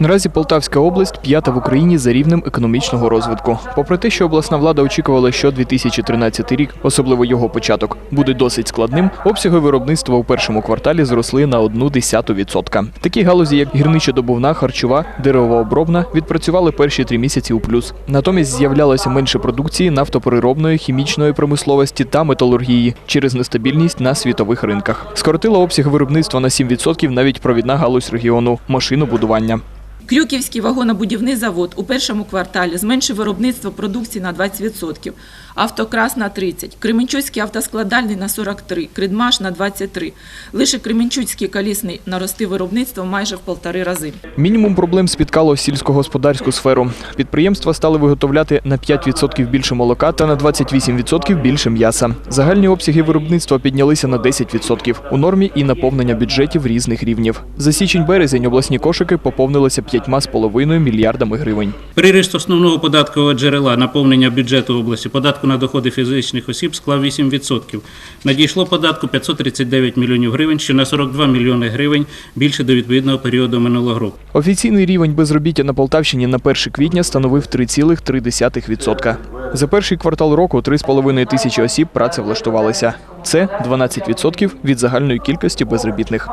Наразі Полтавська область п'ята в Україні за рівнем економічного розвитку. Попри те, що обласна влада очікувала, що 2013 рік, особливо його початок, буде досить складним, обсяги виробництва у першому кварталі зросли на одну десяту відсотка. Такі галузі, як гірничодобувна, харчова, деревообробна, відпрацювали перші три місяці у плюс. Натомість з'являлося менше продукції нафтопереробної, хімічної промисловості та металургії через нестабільність на світових ринках. Скоротила обсяг виробництва на 7% навіть провідна галузь регіону машинобудування. Крюківський вагонобудівний завод у першому кварталі зменшив виробництво продукції на 20%, Автокрас на 30%, Кременчуцький автоскладальний на 43%, Кридмаш на 23%. Лише Кременчуцький колісний наростив виробництво майже в полтори рази. Мінімум проблем спіткало сільськогосподарську сферу. Підприємства стали виготовляти на 5% більше молока та на 28% більше м'яса. Загальні обсяги виробництва піднялися на 10%. У нормі і наповнення бюджетів різних рівнів. За січень-березень обласні кошики поповнилися 5,5 мільярдами гривень. Приріст основного податкового джерела наповнення бюджету області податку на доходи фізичних осіб склав 8%. Надійшло податку 539 мільйонів гривень, що на 42 мільйони гривень більше до відповідного періоду минулого року. Офіційний рівень безробіття на Полтавщині на 1 квітня становив 3,3%. За перший квартал року 3,5 тисячі осіб працевлаштувалися. Це 12% від загальної кількості безробітних.